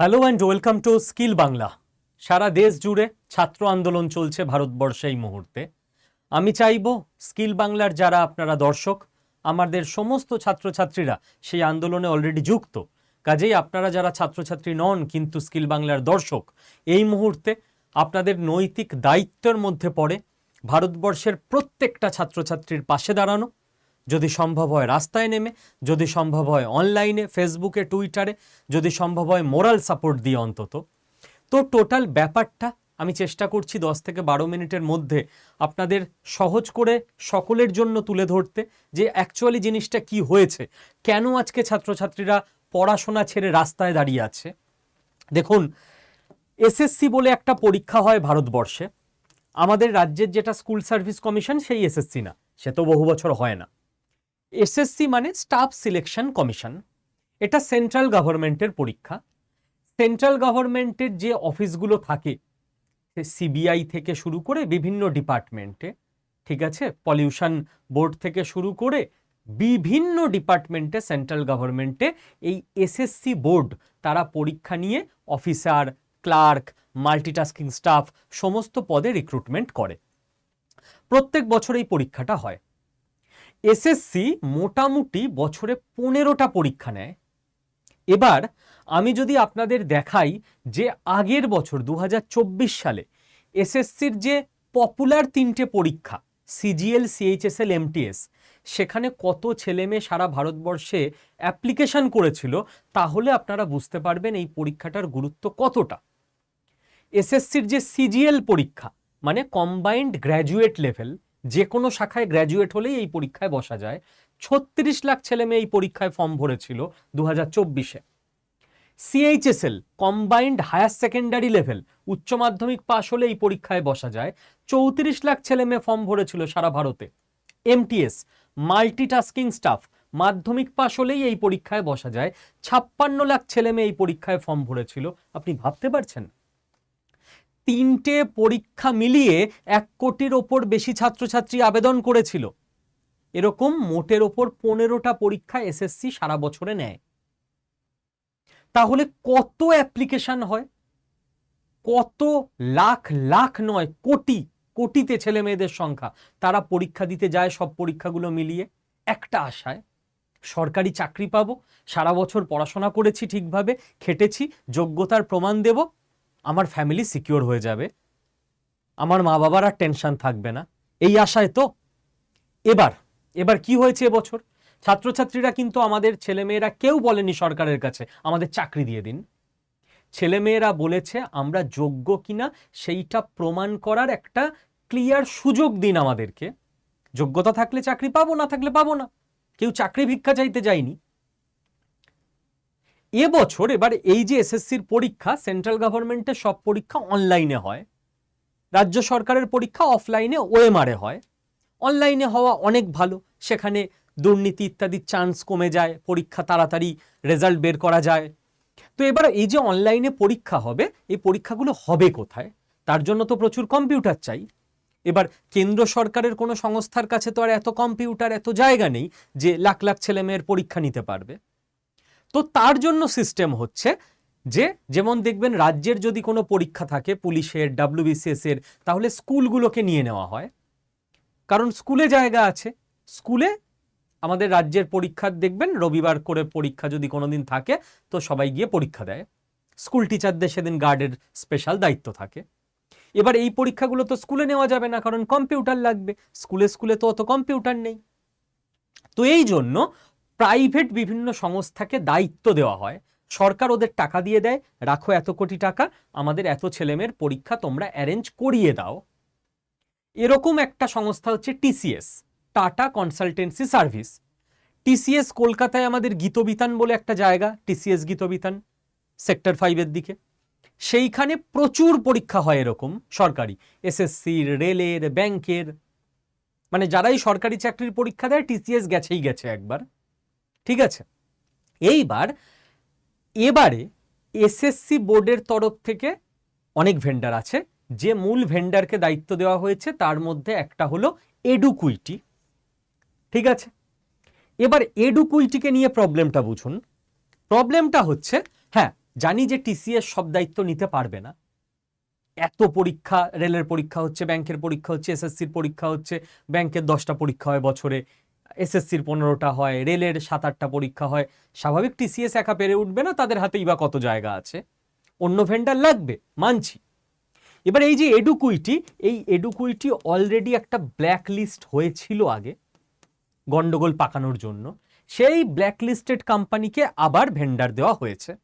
Hello and welcome to skill Bangla সারা দেশ জুড়ে ছাত্র আন্দোলন চলছে ভারতবর্ষে এই মুহূর্তে। আমি চাইব স্কিল বাংলার যারা আপনারা দর্শক, আমাদের সমস্ত ছাত্রছাত্রীরা সেই আন্দোলনে অলরেডি যুক্ত। কাজেই আপনারা যারা ছাত্রছাত্রী নন, কিন্তু স্কিল বাংলার দর্শক, এই মুহূর্তে আপনাদের নৈতিক দায়িত্বের মধ্যে পড়ে ভারতবর্ষের প্রত্যেকটা ছাত্রছাত্রীর পাশে দাঁড়ানো। যদি সম্ভব হয় রাস্তায় নেমে, যদি সম্ভব হয় অনলাইনে ফেসবুকে টুইটারে যদি সম্ভব হয় মোরাল সাপোর্ট দিয়ে অন্তত। তো টোটাল ব্যাপারটা আমি চেষ্টা করছি দশ থেকে বারো মিনিটের মধ্যে আপনাদের সহজ করে সকলের জন্য তুলে ধরতে যে অ্যাকচুয়ালি জিনিসটা কি হয়েছে, কেন আজকে ছাত্রছাত্রীরা পড়াশোনা ছেড়ে রাস্তায় দাঁড়িয়ে আছে। দেখুন এসএসসি বলে একটা পরীক্ষা হয় ভারতবর্ষে। আমাদের রাজ্যের যেটা স্কুল সার্ভিস কমিশন সেই এসএসসি না, সে তো বহু বছর হয় না। এসএসসি মানে স্টাফ সিলেকশন কমিশন। এটা সেন্ট্রাল গভর্নমেন্টের পরীক্ষা। সেন্ট্রাল গভর্নমেন্টের যে অফিসগুলো থাকে সিবিআই থেকে শুরু করে বিভিন্ন ডিপার্টমেন্টে, ঠিক আছে? পলিউশন বোর্ড থেকে শুরু করে বিভিন্ন ডিপার্টমেন্টে সেন্ট্রাল গভর্নমেন্টে এই এসএসসি বোর্ড, তারা পরীক্ষা নিয়ে অফিসার, ক্লার্ক, মাল্টিটাস্কিং স্টাফ, সমস্ত পদে রিক্রুটমেন্ট করে। প্রত্যেক বছর এই পরীক্ষাটা হয়। এসএসসি মোটামুটি বছরে পনেরোটা পরীক্ষা নেয়। এবার আমি যদি আপনাদের দেখাই যে আগের বছর দু হাজার চব্বিশ সালে এসএসসির যে পপুলার তিনটে পরীক্ষা সিজিএল সিএইচএসএল এমটিএস সেখানে কত ছেলেমেয়ে সারা ভারতবর্ষে অ্যাপ্লিকেশন করেছিল, তাহলে আপনারা বুঝতে পারবেন এই পরীক্ষাটার গুরুত্ব কতটা। এসএসসির যে সিজিএল পরীক্ষা মানে কম্বাইন্ড গ্র্যাজুয়েট লেভেল যে কোনো শাখায় গ্র্যাজুয়েট হলেই এই পরীক্ষায় বসা যায়। ছত্রিশ লাখ ছেলে মেয়ে এই পরীক্ষায় ফর্ম ভরেছিল দু হাজার চব্বিশে CHSL combined higher secondary level উচ্চ মাধ্যমিক পাশ হলে এই পরীক্ষায় বসা যায়। চৌত্রিশ লাখ ছেলে মেয়ে ফর্ম ভরেছিল সারা ভারতে। এমটিএস মাল্টিটাস্কিং স্টাফ মাধ্যমিক পাশ হলেই এই পরীক্ষায় বসা যায়। ছাপ্পান্ন লাখ ছেলে মেয়ে এই পরীক্ষায় ফর্ম ভরেছিল। আপনি ভাবতে পারছেন? তিনটে পরীক্ষা মিলিয়ে এক কোটির ওপর বেশি ছাত্রছাত্রী আবেদন করেছিল। এরকম মোটের ওপর পনেরোটা পরীক্ষা এসএসসি সারা বছরে নেয়। তাহলে কত অ্যাপ্লিকেশন হয়? কত লাখ লাখ নয়, কোটি, কোটিতে ছেলে মেয়েদের সংখ্যা। তারা পরীক্ষা দিতে যায়, সব পরীক্ষাগুলো মিলিয়ে। একটা আশায়, সরকারি চাকরি পাবো, সারা বছর পড়াশোনা করেছি ঠিকভাবে, খেটেছি, যোগ্যতার প্রমাণ দেব আমার ফ্যামিলি সিকিওর হয়ে যাবে। আমার মা বাবার আর টেনশন থাকবে না। এই আশায় তো এবার এবার কি হয়েছে এবছর? ছাত্রছাত্রীরা কিন্তু আমাদের ছেলেমেয়েরা কেউ বলেনি সরকারের কাছে, আমাদের চাকরি দিয়ে দিন। ছেলেমেয়েরা বলেছে, আমরা যোগ্য কিনা সেইটা প্রমাণ করার একটা ক্লিয়ার সুযোগ দিন আমাদেরকে। যোগ্যতা থাকলে চাকরি পাবো, না থাকলে পাবো না। কেউ চাকরি ভিক্ষা চাইতে যায়নি। এবছর এবার এই যে এসএসসির পরীক্ষা, সেন্ট্রাল গভর্নমেন্টের সব পরীক্ষা অনলাইনে হয়। রাজ্য সরকারের পরীক্ষা অফলাইনে, ওএমআরে হয়। অনলাইনে হওয়া অনেক ভালো। সেখানে দুর্নীতি ইত্যাদির চান্স কমে যায়, পরীক্ষা তাড়াতাড়ি রেজাল্ট বের করা যায়। তো এবার এই যে অনলাইনে পরীক্ষা হবে, এই পরীক্ষাগুলো হবে কোথায়? তার জন্য তো প্রচুর কম্পিউটার চাই। এবার কেন্দ্র সরকারের কোনো সংস্থার কাছে তো আর এত কম্পিউটার, এত জায়গা নেই যে লাখ লাখ ছেলে মেয়ের পরীক্ষা নিতে পারবে। তো তার জন্য সিস্টেম হচ্ছে যে, যেমন দেখবেন রাজ্যের যদি কোনো পরীক্ষা থাকে, পুলিশের ডাব্লিউবিসিএস এর, তাহলে স্কুলগুলোকে নিয়ে নেওয়া হয়। কারণ স্কুলে জায়গা আছে। স্কুলে আমাদের রাজ্যের পরীক্ষা দেখবেন, রবিবার করে পরীক্ষা যদি কোনোদিন থাকে, তো সবাই গিয়ে পরীক্ষা দেয়। স্কুল টিচারদের সেদিন গার্ডের স্পেশাল দায়িত্ব থাকে। এবার এই পরীক্ষাগুলো তো স্কুলে নেওয়া যাবে না, কারণ কম্পিউটার লাগবে। স্কুলে স্কুলে তো অত কম্পিউটার নেই। তো এই জন্য প্রাইভেট বিভিন্ন সংস্থাকে দায়িত্ব দেওয়া হয়। সরকার ওদের টাকা দিয়ে দেয়, রাখো এত কোটি টাকা, আমাদের এত ছেলেমেয়ের পরীক্ষা তোমরা অ্যারেঞ্জ করিয়ে দাও। এরকম একটা সংস্থা হচ্ছে TCS, Tata consultancy service. TCS কলকাতায় আমাদের গীতবিতান বলে একটা জায়গা, টিসিএস গীতবিতান, সেক্টর ফাইভের দিকে। সেইখানে প্রচুর পরীক্ষা হয় এরকম সরকারি, এসএসসির, রেলের, ব্যাংকের। মানে যারাই সরকারি চাকরির পরীক্ষা দেয়, টিসিএস গেছেই গেছে একবার। ঠিক আছে? এইবার, এবারে এসএসসি বোর্ডের তরফ থেকে অনেক ভেন্ডার আছে। যে মূল ভেন্ডারকে দায়িত্ব দেওয়া হয়েছে, তার মধ্যে একটা হলো এডুকুইটি ঠিক আছে? এবার এডুকুইটিকে নিয়ে প্রবলেমটা বুঝুন। প্রবলেমটা হচ্ছে হ্যাঁ জানি যে টিসিএস সব দায়িত্ব নিতে পারবে না। এত পরীক্ষা, রেলের পরীক্ষা হচ্ছে, ব্যাংকের পরীক্ষা হচ্ছে এসএসসির পরীক্ষা হচ্ছে, ব্যাংকের দশটা পরীক্ষা হয় বছরে। এসএসসির পনেরোটা হয়, রেলের সাত আটটা পরীক্ষা হয়, স্বাভাবিক টিসিএস একা পেরে উঠবে না, তাদের হাতেই বা কত জায়গা আছে? অন্য ভেন্ডার লাগবে, মানছি। এবার এই যে এডুকুইটি এই এডুকুইটি অলরেডি একটা ব্ল্যাক লিস্ট হয়েছিল আগে, গন্ডগোল পাকানোর জন্য। সেই ব্ল্যাক লিস্টেড কোম্পানিকে আবার ভেন্ডার দেওয়া হয়েছে।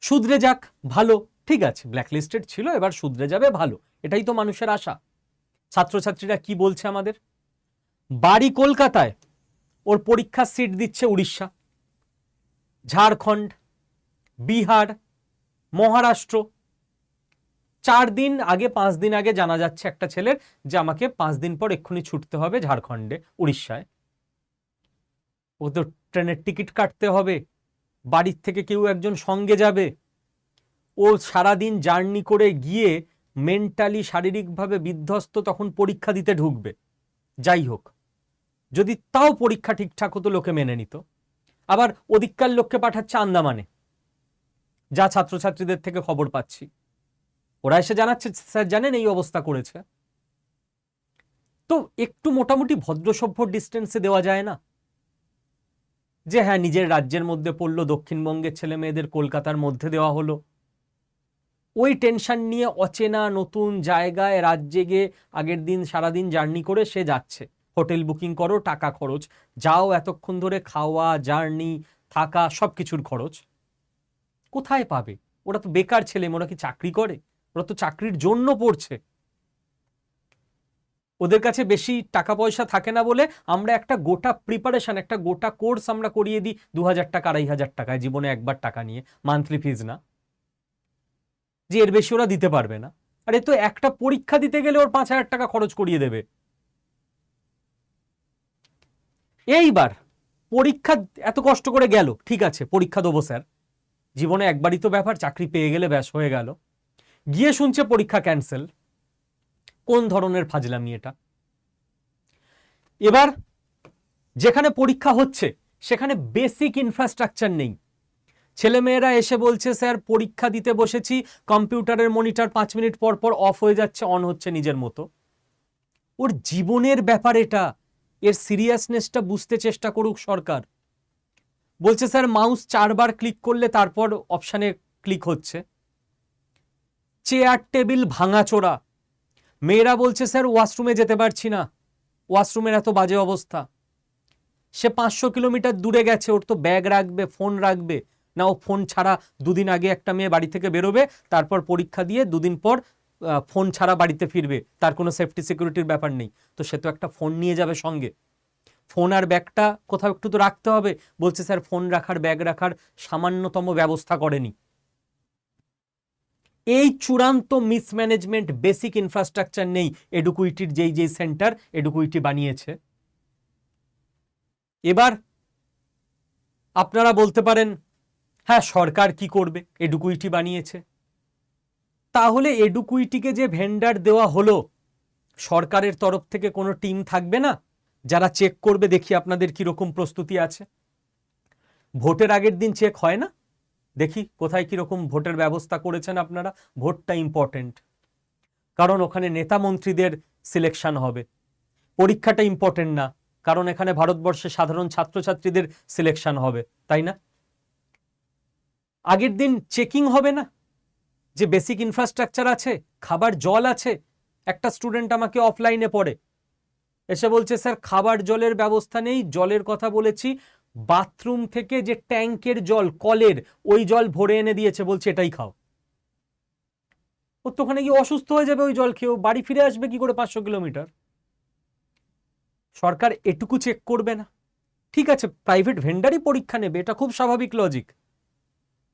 শুধরে যাক, ভালো, ঠিক আছে ব্ল্যাক লিস্টেড ছিল, এবার শুধরে যাবে, ভালো, এটাই তো মানুষের আশা। ছাত্রছাত্রীরা কি বলছে আমাদের? বাড়ি কলকাতায়। ওর পরীক্ষার সিট দিচ্ছে উড়িষ্যা। ঝাড়খণ্ড, বিহার, মহারাষ্ট্র। চার দিন আগে, পাঁচ দিন আগে জানা যাচ্ছে একটা ছেলের যে আমাকে পাঁচ দিন পর এক্ষুনি ছুটতে হবে ঝাড়খণ্ডে, উড়িষ্যায়। ও তো ট্রেনের টিকিট কাটতে হবে। বাড়ির থেকে কেউ একজন সঙ্গে যাবে। ও সারাদিন জার্নি করে গিয়ে মেন্টালি শারীরিকভাবে বিধ্বস্ত তখন পরীক্ষা দিতে ঢুকবে। যাই হোক যদি তাও পরীক্ষা ঠিকঠাক হতো, লোকে মেনে নিত। আবার ওদিককার লোককে পাঠাচ্ছে আন্দামানে, যা ছাত্রছাত্রীদের থেকে খবর পাচ্ছি। ওরা এসে জানাচ্ছে, স্যার জানেন এই অবস্থা করেছে। তো একটু মোটামুটি ভদ্রসভ্য ডিস্টেন্সে দেওয়া যায় না? যে হ্যাঁ নিজের রাজ্যের মধ্যে পড়ল, দক্ষিণবঙ্গের ছেলে মেয়েদের কলকাতার মধ্যে দেওয়া হলো। ওই টেনশন নিয়ে অচেনা নতুন জায়গায় রাজ্যে গিয়ে আগের দিন, সারাদিন জার্নি করে সে যাচ্ছে। হোটেল বুকিং করো, টাকা খরচ। যাও এতক্ষণ ধরে খাওয়া, জার্নি, থাকা সব কিছুর খরচ। কোথায় পাবে? ওরা তো বেকার ছেলে, ওরা কি চাকরি করে? ওরা তো চাকরির জন্য পড়ছে। ওদের কাছে বেশি টাকা পয়সা থাকে না বলে আমরা একটা গোটা প্রিপারেশন একটা গোটা কোর্স আমরা করিয়ে দিই দু হাজার টাকা, আড়াই হাজার টাকায় জীবনে একবার টাকা নিয়ে। মান্থলি ফিজ না। যে এর বেশি ওরা দিতে পারবে না। আরে তো একটা পরীক্ষা দিতে গেলে ওর পাঁচ হাজার টাকা খরচ করিয়ে দেবে। এইবার পরীক্ষা এত কষ্ট করে গেল। ঠিক আছে, পরীক্ষা দেবো স্যার। জীবনে একবারই তো ব্যাপার, চাকরি পেয়ে গেলে ব্যাস হয়ে গেল। গিয়ে শুনছে পরীক্ষা ক্যান্সেল কোন ধরনের ফাজলামি এটা? এবার যেখানে পরীক্ষা হচ্ছে, সেখানে বেসিক ইনফ্রাস্ট্রাকচার নেই। ছেলেমেয়েরা এসে বলছে, স্যার, পরীক্ষা দিতে বসেছি, কম্পিউটারের মনিটর পাঁচ মিনিট পর পর অফ হয়ে যাচ্ছে অন হচ্ছে নিজের মতো। ওর জীবনের ব্যাপার এটা। এর সিরিয়াসনেসটা বুঝতে চেষ্টা করুক সরকার। বলছে, স্যার মাউস চারবার ক্লিক করলে তারপর অপশানে ক্লিক হচ্ছে। চেয়ার টেবিল ভাঙাচোরা। মেয়েরা বলছে, স্যার ওয়াশরুমে যেতে পারছি না। ওয়াশরুমের এত বাজে অবস্থা। সে পাঁচশো কিলোমিটার দূরে গেছে, ওর তো ব্যাগ রাখবে ফোন রাখবে। না, ও ফোন ছাড়া দুদিন আগে একটা মেয়ে বাড়ি থেকে বেরোবে, তারপর পরীক্ষা দিয়ে দুদিন পর ফোন ছাড়া বাড়িতে ফিরবে, তার কোনো সেফটি সিকিউরিটির ব্যাপার নেই। তো সে তো একটা ফোন নিয়ে যাবে সঙ্গে। ফোন আর ব্যাগটা কোথাও একটু তো রাখতে হবে। বলছে, স্যার, ফোন রাখার, ব্যাগ রাখার সামান্যতম ব্যবস্থা করেনি। এই চূড়ান্ত মিসম্যানেজমেন্ট বেসিক ইনফ্রাস্ট্রাকচার নেই। এডুকুইটির যেই যেই সেন্টার এডুকুইটি বানিয়েছে। এবার আপনারা বলতে পারেন হ্যাঁ সরকার কি করবে? এডুকুইটি বানিয়েছে। তাহলে এডুকুইটিকে যে ভেন্ডার দেওয়া হলো, সরকারের তরফ থেকে কোনো টিম থাকবে না? যারা চেক করবে, দেখি আপনাদের কীরকম প্রস্তুতি আছে। ভোটের আগের দিন চেক হয় না? দেখি কোথায় কীরকম ভোটের ব্যবস্থা করেছেন আপনারা। ভোটটা ইম্পর্টেন্ট কারণ ওখানে নেতা মন্ত্রীদের সিলেকশন হবে। পরীক্ষাটা ইম্পর্টেন্ট না। কারণ এখানে ভারতবর্ষে সাধারণ ছাত্রছাত্রীদের সিলেকশন হবে। তাই না? আগের দিন চেকিং হবে না? যে বেসিক ইনফ্রাস্ট্রাকচার আছে, খাবার জল আছে, একটা স্টুডেন্ট আমাকে অফলাইনে পড়ে। এসে বলছে, স্যার, খাবার জলের ব্যবস্থা নেই, জলের কথা বলেছি বাথরুম থেকে যে ট্যাঙ্কের জল, কলের, ওই জল ভরে এনে দিয়েছে, বলছে, এটাই খাও। ও তো ওখানে গিয়ে অসুস্থ হয়ে যাবে ওই জল খেয়েও, বাড়ি ফিরে আসবে কি করে পাঁচশো কিলোমিটার? সরকার এটুকু চেক করবে না। ঠিক আছে প্রাইভেট ভেন্ডারই পরীক্ষা নেবে, এটা খুব স্বাভাবিক লজিক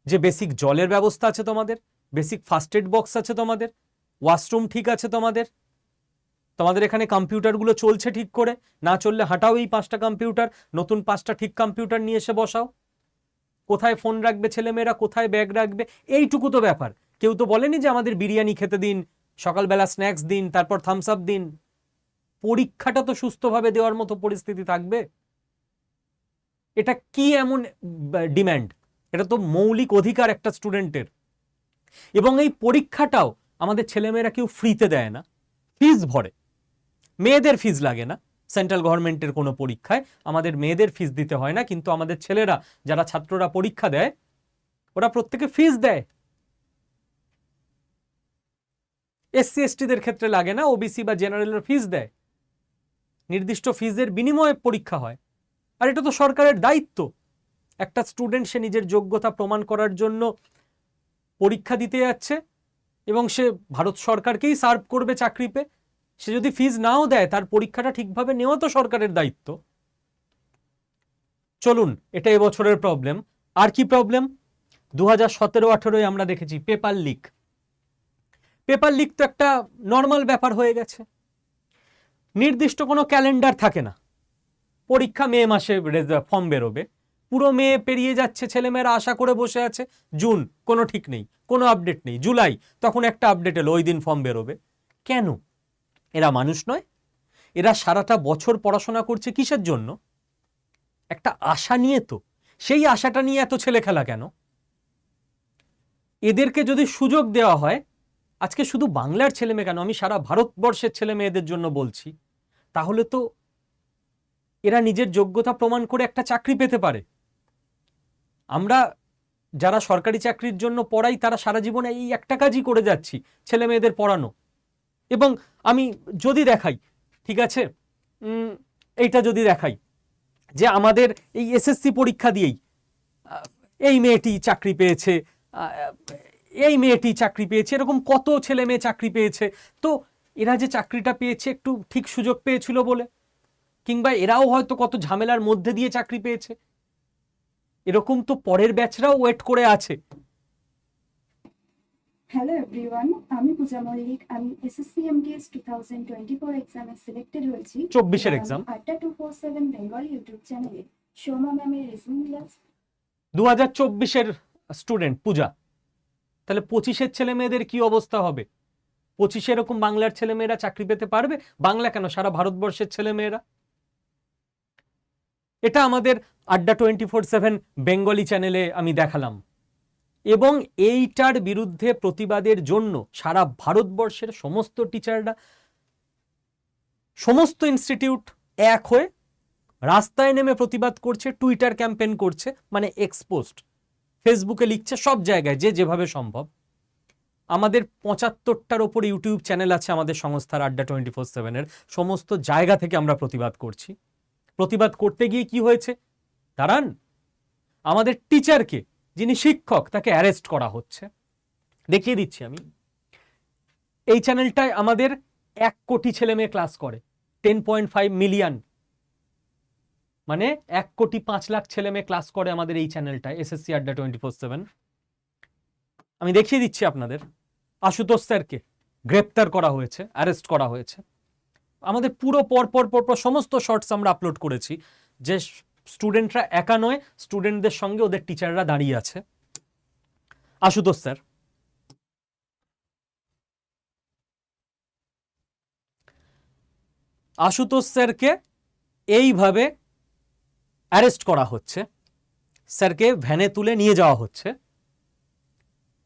যে বেসিক জলের ব্যবস্থা আছে তোমাদের বেসিক ফার্স্ট এড বক্স আছে তোমাদের, ওয়াশরুম ঠিক আছে তোমাদের তোমাদের এখানে কম্পিউটারগুলো চলছে ঠিক করে, না চললে হাঁটাও এই পাঁচটা কম্পিউটার, নতুন পাঁচটা ঠিক কম্পিউটার নিয়ে এসে বসাও। কোথায় ফোন রাখবে ছেলেমেয়েরা, কোথায় ব্যাগ রাখবে, এইটুকু তো ব্যাপার। কেউ তো বলেনি যে আমাদের বিরিয়ানি খেতে দিন, সকালবেলা স্ন্যাক্স দিন, তারপর থামস আপ দিন। পরীক্ষাটা তো সুস্থভাবে দেওয়ার মতো পরিস্থিতি থাকবে। এটা কি এমন ডিম্যান্ড? এটা তো মৌলিক অধিকার একটা স্টুডেন্টের। এবং এই পরীক্ষাটাও আমাদের ছেলেমেয়েরা কেউ ফ্রিতে দেয় না। ফিজ ভরে। মেয়েদের ফিজ লাগে না। সেন্ট্রাল গভর্নমেন্টের কোনো পরীক্ষায় আমাদের মেয়েদের ফিজ দিতে হয় না, কিন্তু আমাদের ছেলেরা, যারা ছাত্ররা পরীক্ষা দেয়, ওরা প্রত্যেকে ফিজ দেয়। এসসি এসটিদের ক্ষেত্রে লাগে না ওবিসি বা জেনারেলের ফিজ দেয়। নির্দিষ্ট ফিজের বিনিময়ে পরীক্ষা হয়। আর এটা তো সরকারের দায়িত্ব। একটা স্টুডেন্ট সে নিজের যোগ্যতা প্রমাণ করার জন্য পরীক্ষা দিতে যাচ্ছে এবং সে ভারত সরকারকেই সার্ভ করবে চাকরি পেয়ে সে যদি ফিজ নাও দেয়, তার পরীক্ষাটা ঠিকভাবে নেওয়া তো সরকারের দায়িত্ব। চলুন, এটা এবছরের প্রবলেম আর কি প্রবলেম দু হাজার সতেরো আঠেরোয় আমরা দেখেছি পেপার লিক পেপার লিক তো একটা নর্মাল ব্যাপার হয়ে গেছে। নির্দিষ্ট কোনো ক্যালেন্ডার থাকে না। পরীক্ষা মে মাসে ফর্ম বেরোবে। পুরো মে পেরিয়ে যাচ্ছে, ছেলেমেয়েরা আশা করে বসে আছে। জুন, কোনো ঠিক নেই, কোনো আপডেট নেই। জুলাই, তখন একটা আপডেট এলো, ওই দিন ফর্ম বেরোবে। কেন? এরা মানুষ নয়। এরা সারাটা বছর পড়াশোনা করছে কিসের জন্য? একটা আশা নিয়ে তো। সেই আশাটা নিয়ে এত ছেলে খেলা কেন? এদেরকে যদি সুযোগ দেওয়া হয়, আজকে শুধু বাংলার ছেলে মেয়ে কেন? আমি সারা ভারতবর্ষের ছেলে মেয়েদের জন্য বলছি। তাহলে তো এরা নিজের যোগ্যতা প্রমাণ করে একটা চাকরি পেতে পারে। আমরা যারা সরকারি চাকরির জন্য পড়াই, তারা সারা জীবনে এই একটা কাজই করে যাচ্ছি, ছেলে মেয়েদের পড়ানো। এবং আমি যদি দেখাই, ঠিক আছে? এইটা যদি দেখাই, যে আমাদের এই এসএসসি পরীক্ষা দিয়েই এই মেয়েটি চাকরি পেয়েছে এই মেয়েটি চাকরি পেয়েছে, এরকম কত ছেলে মেয়ে চাকরি পেয়েছে। তো এরা যে চাকরিটা পেয়েছে একটু ঠিক সুযোগ পেয়েছিল বলে, কিংবা এরাও হয়তো কত ঝামেলার মধ্যে দিয়ে চাকরি পেয়েছে। এরকম তো পরের ব্যাচরাও ওয়েট করে আছে। হ্যালো এভরিওয়ান আমি পূজা মল্লিক আমি এসএসসি টোয়েন্টি ফোর এক্সামে সিলেক্টেড হয়েছি। 24 এর exam। Adda two four seven Bengal YouTube চ্যানেলে সোমা ম্যামের রিজনিং ক্লাস দু হাজার চব্বিশের স্টুডেন্ট পূজা। তাহলে পঁচিশের ছেলে মেয়েদের কি অবস্থা হবে? পঁচিশে এরকম বাংলার ছেলে মেয়েরা চাকরি পেতে পারবে? বাংলা কেন? সারা ভারতবর্ষের ছেলে মেয়েরা? এটা আমাদের আড্ডা টোয়েন্টি ফোর সেভেন বেঙ্গলি চ্যানেলে আমি দেখালাম। এবং এইটার বিরুদ্ধে প্রতিবাদের জন্য সারা ভারতবর্ষের সমস্ত টিচাররা, সমস্ত ইনস্টিটিউট এক হয়ে রাস্তায় নেমে প্রতিবাদ করছে, টুইটার ক্যাম্পেন করছে মানে এক্সপোস্ট ফেসবুকে লিখছে সব জায়গায়, যে যেভাবে সম্ভব। আমাদের পঁচাত্তরটার ওপর ইউটিউব চ্যানেল আছে আমাদের সংস্থার আড্ডা টোয়েন্টি ফোর সেভেনের। সমস্ত জায়গা থেকে আমরা প্রতিবাদ করছি। প্রতিবাদ করতে গিয়ে কি হয়েছে? দাঁড়ান। আমাদের টিচারকে, যিনি শিক্ষক, তাকে অ্যারেস্ট করা হচ্ছে। দেখিয়ে দিচ্ছি আমি। এই চ্যানেলটায় আমাদের এক কোটি ছেলে মেয়ে ক্লাস করে, টেন পয়েন্ট ফাইভ মিলিয়ন। মানে এক কোটি পাঁচ লাখ ছেলে মেয়ে ক্লাস করে আমাদের এই চ্যানেলটায়, SSC Adda twenty four seven. আমি দেখিয়ে দিচ্ছি আপনাদের। আশুতোষ স্যারকে গ্রেপ্তার করা হয়েছে, অ্যারেস্ট করা হয়েছে। আমাদের পুরো পর পর পর সমস্ত শর্টস আমরা আপলোড করেছি। যে স্টুডেন্টরা একা নয় স্টুডেন্টদের সঙ্গে ওদের টিচাররা দাঁড়িয়ে আছে। আশুতোষ স্যার। আশুতোষ স্যারকে এইভাবে অ্যারেস্ট করা হচ্ছে। স্যারকে ভ্যানে তুলে নিয়ে যাওয়া হচ্ছে।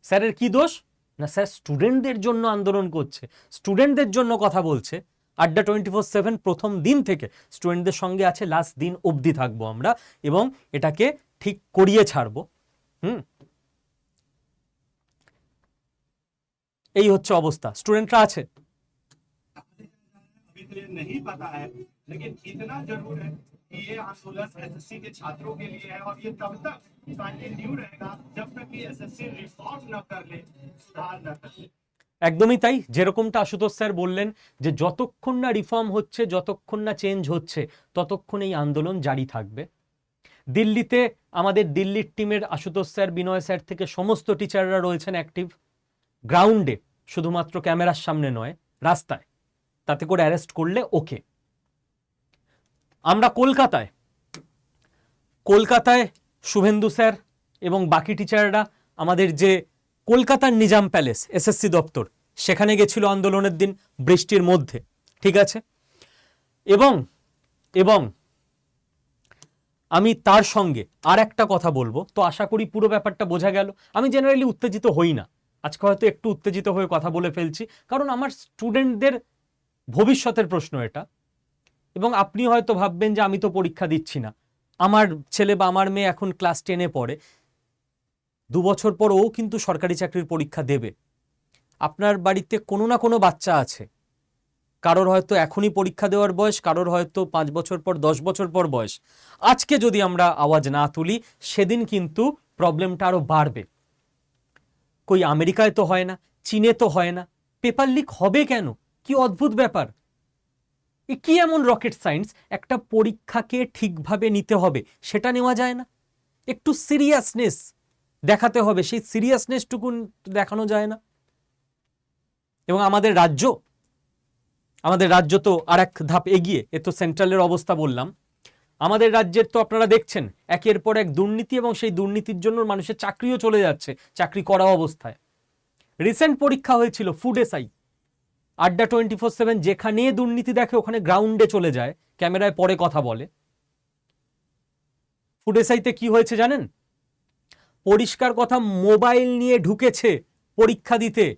স্যারের কি দোষ? না, স্যার স্টুডেন্টদের জন্য আন্দোলন করছে। স্টুডেন্টদের জন্য কথা বলছে। আড্ডা টোয়েন্টি ফোর সেভেন প্রথম দিন থেকে স্টুডেন্টদের সঙ্গে আছে লাস্ট দিন অবধি থাকবো আমরা এবং এটাকে ঠিক করিয়ে ছাড়বো হুম এই হচ্ছে অবস্থা স্টুডেন্টরা আছে अभी तो ये नहीं पता है लेकिन इतना जरूर है कि ये आंदोलन एसएससी के छात्रों के लिए है और ये तब तक कंटिन्यू रहेगा जब तक कि एसएससी रिफॉर्म न कर ले सुधार न कर ले একদমই তাই। যেরকমটা আশুতোষ স্যার বললেন যে, যতক্ষণ না রিফর্ম হচ্ছে, যতক্ষণ না চেঞ্জ হচ্ছে, ততক্ষণ এই আন্দোলন জারি থাকবে। দিল্লিতে আমাদের দিল্লির টিমের আশুতোষ স্যার, বিনয় স্যার থেকে সমস্ত টিচাররা রয়েছেন অ্যাক্টিভ গ্রাউন্ডে শুধুমাত্র ক্যামেরার সামনে নয়, রাস্তায়। তাতে করে অ্যারেস্ট করলে ওকে আমরা কলকাতায় কলকাতায় শুভেন্দু স্যার এবং বাকি টিচাররা আমাদের যে কলকাতার নিজাম প্যালেস, এসএসসি দপ্তর। সেখানে গেছিল আন্দোলনের দিন, বৃষ্টির মধ্যে। ঠিক আছে? এবং এবং আমি তার সঙ্গে আর একটা কথা বলব। তো আশা করি পুরো ব্যাপারটা বোঝা গেল। আমি জেনারেলি উত্তেজিত হই না। আজকে হয়তো একটু উত্তেজিত হয়ে কথা বলে ফেলছি। কারণ আমার স্টুডেন্টদের ভবিষ্যতের প্রশ্ন এটা। এবং আপনি হয়তো ভাববেন যে আমি তো পরীক্ষা দিচ্ছি না। আমার ছেলে বা আমার মেয়ে এখন ক্লাস টেনে পড়ে। দু বছর পর ও কিন্তু সরকারি চাকরির পরীক্ষা দেবে। আপনার বাড়িতে কোনো না কোনো বাচ্চা আছে। কারোর হয়তো এখনই পরীক্ষা দেওয়ার বয়স, কারোর হয়তো পাঁচ বছর পর, দশ বছর পর বয়স। আজকে যদি আমরা আওয়াজ না তুলি, সেদিন কিন্তু প্রবলেমটা আরও বাড়বে। কই আমেরিকায় তো হয় না, চীনে তো হয় না, পেপার লিক হবে কেন? কি অদ্ভুত ব্যাপার। এ কি এমন রকেট সায়েন্স? একটা পরীক্ষাকে ঠিকভাবে নিতে হবে, সেটা নেওয়া যায় না। একটু সিরিয়াসনেস। দেখাতে হবে। সেই সিরিয়াসনেসটুকু দেখানো যায় না। এবং আমাদের রাজ্য আমাদের রাজ্য তো আর এক ধাপ এগিয়ে, এ তো সেন্ট্রালের অবস্থা বললাম। আমাদের রাজ্যের তো আপনারা দেখছেন, একের পর এক দুর্নীতি এবং সেই দুর্নীতির জন্য মানুষের চাকরিও চলে যাচ্ছে, চাকরি করা অবস্থায়। রিসেন্ট পরীক্ষা হয়েছিল food SI Adda twenty four seven যেখানে দুর্নীতি দেখে ওখানে গ্রাউন্ডে চলে যায়, ক্যামেরায় পরে কথা বলে। ফুড এসআইতে কি হয়েছে জানেন? পরিষ্কার কথা মোবাইল নিয়ে ঢুকেছে পরীক্ষা দিতে।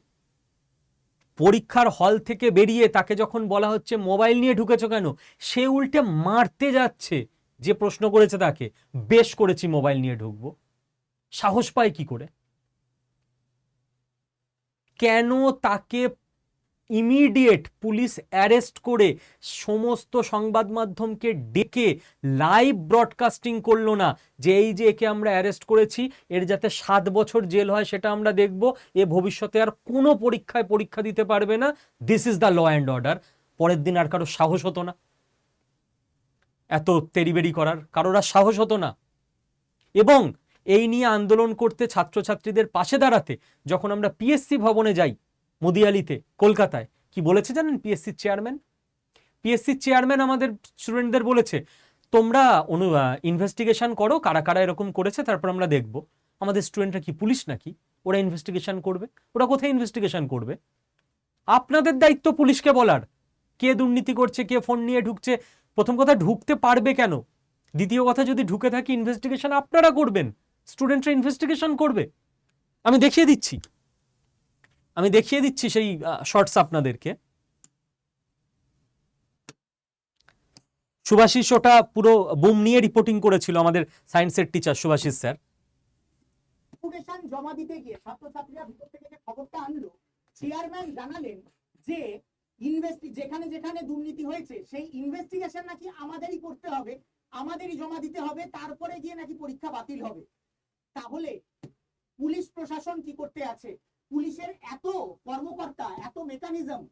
পরীক্ষার হল থেকে বেরিয়ে তাকে যখন বলা হচ্ছে মোবাইল নিয়ে ঢুকেছ কেন, সে উল্টে মারতে যাচ্ছে যে প্রশ্ন করেছে তাকে, বেশ করেছি মোবাইল নিয়ে ঢুকবো। সাহস পায় কি করে? কেন তাকে ইমিডিয়েট পুলিশ অ্যারেস্ট করে সমস্ত সংবাদ মাধ্যমকে ডেকে লাইভ ব্রডকাস্টিং করল না যে এই যে একে আমরা অ্যারেস্ট করেছি, এর যাতে সাত বছর জেল হয় সেটা আমরা দেখব, এ ভবিষ্যতে আর কোনো পরীক্ষায় পরীক্ষা দিতে পারবে না। This is the law and order পরের দিন আর কারও সাহস হতো না। এত তেরিবেরি করার কারোর আর সাহস হতো না। এবং এই নিয়ে আন্দোলন করতে ছাত্রছাত্রীদের পাশে দাঁড়াতে যখন আমরা পিএসসি ভবনে যাই মুদিয়ালিতে, কলকাতায়। কি বলেছে জানেন পিএসসির চেয়ারম্যান পিএসসির চেয়ারম্যান আমাদের স্টুডেন্টদের বলেছে, তোমরা অনু ইনভেস্টিগেশন করো, কারা কারা এরকম করেছে, তারপর আমরা দেখব। আমাদের স্টুডেন্টরা কি পুলিশ নাকি? ওরা ইনভেস্টিগেশন করবে। ওরা কোথায় ইনভেস্টিগেশন করবে? আপনাদের দায়িত্ব পুলিশকে বলার। কে দুর্নীতি করছে, কে ফোন নিয়ে ঢুকছে, প্রথম কথা ঢুকতে পারবে কেন? দ্বিতীয় কথা, যদি ঢুকে থাকি ইনভেস্টিগেশন আপনারা করবেন। স্টুডেন্টরা ইনভেস্টিগেশন করবে। আমি দেখিয়ে দিচ্ছি। আমি দেখিয়ে দিচ্ছি সেই শর্টস আপনাদেরকে। সুভাষিস ওটা পুরো বুম নিয়ে রিপোর্টিং করেছিল আমাদের সায়েন্সের টিচার সুভাষিস স্যার। জমা দিতে গিয়ে ছাত্রছাত্রীরা ভিতর থেকে যে খবরটা আনলো চেয়ারম্যান জানালেন যে ইনভেস্টি যেখানে যেখানে দুর্নীতি হয়েছে, সেই ইনভেস্টিগেশন নাকি আমাদেরই করতে হবে, আমাদেরই জমা দিতে হবে, তারপরে গিয়ে নাকি পরীক্ষা বাতিল হবে। তাহলে পুলিশ প্রশাসন কি করতে আছে? পুলিশের এত কর্মকর্তা, এত মেকানিজম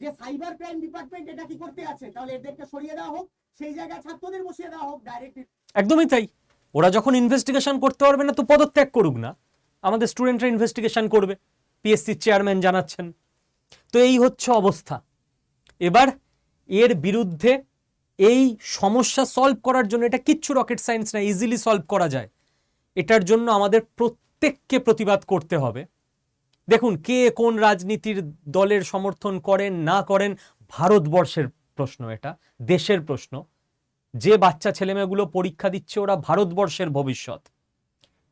যে সাইবার ক্রাইম ডিপার্টমেন্ট এটা কি করতে আছে? তাহলে এদেরকে সরিয়ে দেওয়া হোক, সেই জায়গায় ছাত্রদের বসিয়ে দেওয়া হোক ডাইরেক্ট একদমই তাই। ওরা যখন ইনভেস্টিগেশন করতে পারবে না, তো পদত্যাগ করুক না। আমাদের স্টুডেন্টরা ইনভেস্টিগেশন করবে। পিএসসির চেয়ারম্যান জানাচ্ছেন। তো এই হচ্ছে অবস্থা। এবার এর বিরুদ্ধে এই সমস্যা সলভ করার জন্য, এটা কিচ্ছু রকেট সায়েন্স না ইজিলি সলভ করা যায়। এটার জন্য আমাদের প্রত্যেককে প্রতিবাদ করতে হবে। দেখুন, কে কোন রাজনীতির দলের সমর্থন করেন, না করেন, ভারতবর্ষের প্রশ্ন এটা, দেশের প্রশ্ন। যে বাচ্চা ছেলেমেয়েগুলো পরীক্ষা দিচ্ছে, ওরা ভারতবর্ষের ভবিষ্যৎ।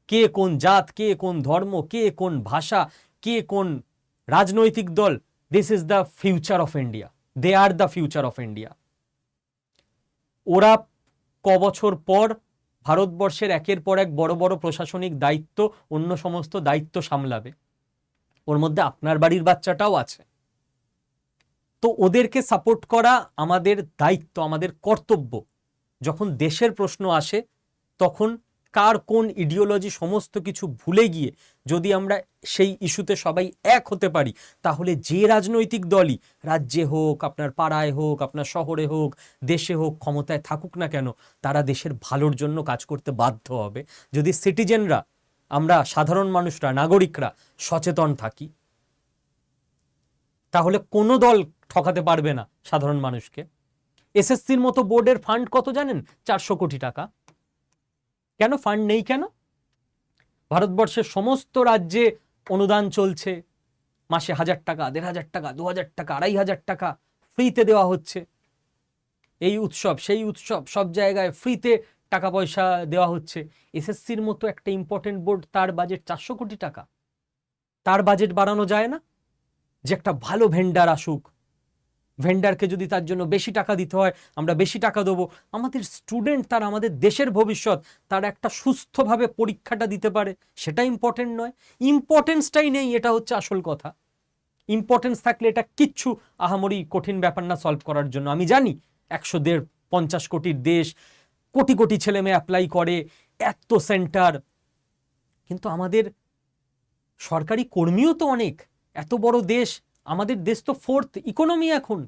কে কোন জাত, কে কোন ধর্ম, কে কোন ভাষা, কে কোন রাজনৈতিক দল this is the future of India they are the future of India ওরা ক বছর পর ভারতবর্ষের একের পর এক বড় বড় প্রশাসনিক দায়িত্ব, অন্য সমস্ত দায়িত্ব সামলাবে। ওর মধ্যে আপনার বাড়ির বাচ্চাটাও আছে। তো ওদেরকে সাপোর্ট করা আমাদের দায়িত্ব, আমাদের কর্তব্য। যখন দেশের প্রশ্ন আসে, তখন কার কোন ইডিওলজি সমস্ত কিছু ভুলে গিয়ে যদি আমরা সেই ইস্যুতে সবাই এক হতে পারি, তাহলে যে রাজনৈতিক দলই রাজ্যে হোক, আপনার পাড়ায় হোক, আপনার শহরে হোক, দেশে হোক, ক্ষমতায় থাকুক না কেন, তারা দেশের ভালোর জন্য কাজ করতে বাধ্য হবে। যদি সিটিজেনরা আমরা সাধারণ মানুষরা, নাগরিকরা সচেতন থাকি। তাহলে কোনো দল ঠকাতে পারবে না সাধারণ মানুষকে। এসএসসির মতো বোর্ডের ফান্ড কত জানেন? চারশো কোটি টাকা। কেন? ফান্ড নেই কেন? ভারতবর্ষের সমস্ত রাজ্যে অনুদান চলছে। মাসে হাজার টাকা, দেড় হাজার টাকা, দু হাজার টাকা, আড়াই হাজার টাকা ফ্রিতে দেওয়া হচ্ছে। এই উৎসব, সেই উৎসব সব জায়গায় ফ্রিতে টাকা পয়সা দেওয়া হচ্ছে। এসএসসির মতো একটা ইম্পর্টেন্ট বোর্ড তার বাজেট চারশো কোটি টাকা। তার বাজেট বাড়ানো যায় না। যে একটা ভালো ভেন্ডার আসুক। ভেন্ডারকে যদি তার জন্য বেশি টাকা দিতে হয়, আমরা বেশি টাকা দেবো। আমাদের স্টুডেন্ট তার আমাদের দেশের ভবিষ্যৎ, তার একটা সুস্থভাবে পরীক্ষাটা দিতে পারে, সেটা ইম্পর্টেন্ট নয়। ইম্পর্টেন্সটাই নেই, এটা হচ্ছে আসল কথা। ইম্পর্টেন্স থাকলে এটা কিচ্ছু আহামরি কঠিন ব্যাপার না সলভ করার জন্য। আমি জানি, একশো দেড় পঞ্চাশ কোটির দেশ কোটি কোটি ছেলে মেয়ে অ্যাপ্লাই করে, এত সেন্টার কিন্তু আমাদের সরকারি কর্মীও তো অনেক, এত বড় দেশ, আমাদের দেশ তো ফোর্থ ইকোনমি এখন।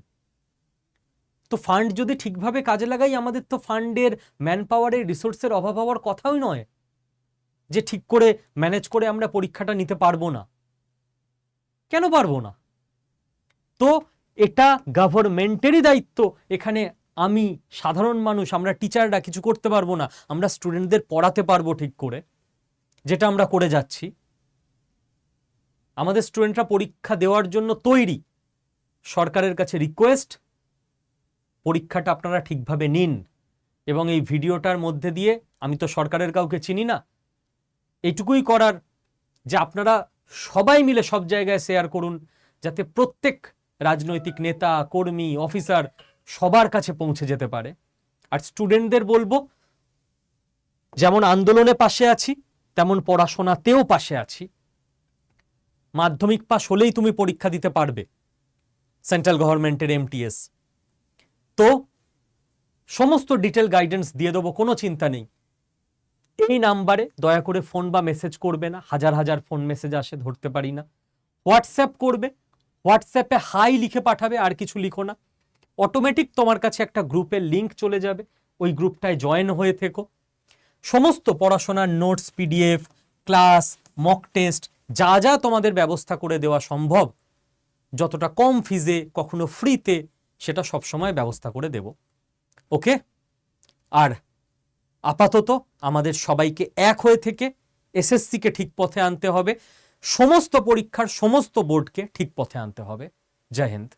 তো ফান্ড যদি ঠিকভাবে কাজে লাগাই, আমাদের তো ফান্ডের ম্যান পাওয়ারের রিসোর্সের অভাব হওয়ার কথাই নয়, যে ঠিক করে ম্যানেজ করে আমরা পরীক্ষাটা নিতে পারব না। কেন পারব না? তো এটা গভর্নমেন্টেরই দায়িত্ব, এখানে আমি সাধারণ মানুষ, আমরা টিচাররা কিছু করতে পারব না, আমরা স্টুডেন্টদের পড়াতে পারব ঠিক করে, যেটা আমরা করে যাচ্ছি। আমাদের স্টুডেন্টরা পরীক্ষা দেওয়ার জন্য তৈরি। সরকারের কাছে রিকোয়েস্ট পরীক্ষাটা আপনারা ঠিকভাবে নিন এবং এই ভিডিওটার মধ্যে দিয়ে, আমি তো সরকারের কাউকে চিনি না এইটুকুই করার যে আপনারা সবাই মিলে সব জায়গায় শেয়ার করুন, যাতে প্রত্যেক রাজনৈতিক নেতা, কর্মী অফিসার সবার কাছে পৌঁছে যেতে পারে। আর স্টুডেন্টদের বলব, যেমন আন্দোলনে পাশে আছি, তেমন পড়াশোনাতেও পাশে আছি। মাধ্যমিক পাশ হলেই তুমি পরীক্ষা দিতে পারবে, সেন্ট্রাল গভর্নমেন্টের এমটিএস তো, সমস্ত ডিটেল গাইডেন্স দিয়ে দেবো, কোনো চিন্তা নেই। এই নাম্বারে দয়া করে ফোন বা মেসেজ করবে না, হাজার হাজার ফোন মেসেজ আসে, ধরতে পারি না। হোয়াটসঅ্যাপ করবে হোয়াটসঅ্যাপে হাই লিখে পাঠাবে, আর কিছু লিখো না। অটোমেটিক তোমার কাছে একটা গ্রুপের লিংক চলে যাবে। ওই গ্রুপটায় জয়েন হয়ে থেকো। সমস্ত পড়াশোনার notes PDF class mock test যা যা তোমাদের ব্যবস্থা করে দেওয়া সম্ভব, যতটা কম ফিজে কখনো ফ্রিতে সেটা সবসময় ব্যবস্থা করে দেব। ওকে? আর আপাতত আমাদের সবাইকে এক হয়ে থেকে এসএসসিকে ঠিক পথে আনতে হবে। সমস্ত পরীক্ষার সমস্ত বোর্ডকে ঠিক পথে আনতে হবে। জয় হিন্দ।